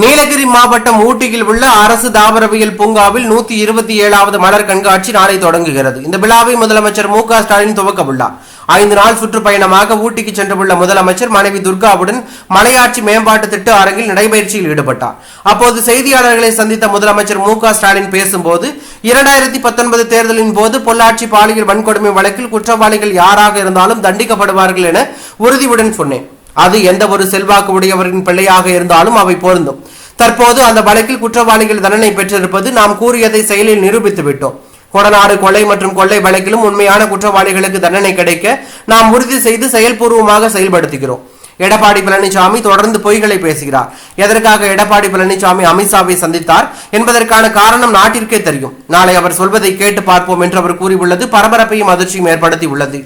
நீலகிரி மாவட்டம் ஊட்டியில் உள்ள அரசு தாவரவியல் பூங்காவில் நூத்தி இருபத்தி ஏழாவது மலர் கண்காட்சி நாளை தொடங்குகிறது. இந்த விழாவை முதலமைச்சர் மு க ஸ்டாலின் துவக்க உள்ளார் ஐந்து நாள் சுற்றுப்பயணமாக ஊட்டிக்கு சென்றுள்ள முதலமைச்சர் மனைவி துர்காவுடன் மலையாட்சி மேம்பாட்டு திட்ட அரங்கில் நடைபயிற்சியில் ஈடுபட்டார். அப்போது செய்தியாளர்களை சந்தித்த முதலமைச்சர் மு ஸ்டாலின் பேசும்போது இரண்டாயிரத்தி பத்தொன்பது தேர்தலின் போது பொள்ளாச்சி பாலியல் வன்கொடுமை வழக்கில் குற்றவாளிகள் யாராக இருந்தாலும் தண்டிக்கப்படுவார்கள் என உறுதியுடன் சொன்னேன். அது எந்த ஒரு செல்வாக்கு உடையவரின் பிள்ளையாக இருந்தாலும் அவை பொருந்தும். தற்போது அந்த வழக்கில் குற்றவாளிகள் தண்டனை பெற்றிருப்பது நாம் கூறியதை செயலில் நிரூபித்து விட்டோம். கொடநாடு கொலை மற்றும் கொள்ளை வழக்கிலும் உண்மையான குற்றவாளிகளுக்கு தண்டனை கிடைக்க நாம் உறுதி செய்து செயல்பூர்வமாக செயல்படுத்துகிறோம். எடப்பாடி பழனிசாமி தொடர்ந்து பொய்களை பேசுகிறார். எதற்காக எடப்பாடி பழனிசாமி அமித்ஷாவை சந்தித்தார் என்பதற்கான காரணம் நாட்டிற்கே தெரியும். நாளை அவர் சொல்வதை கேட்டு பார்ப்போம் என்று அவர் கூறியுள்ளது. பரபரப்பையும் அதிர்ச்சியும் ஏற்படுத்தி உள்ளது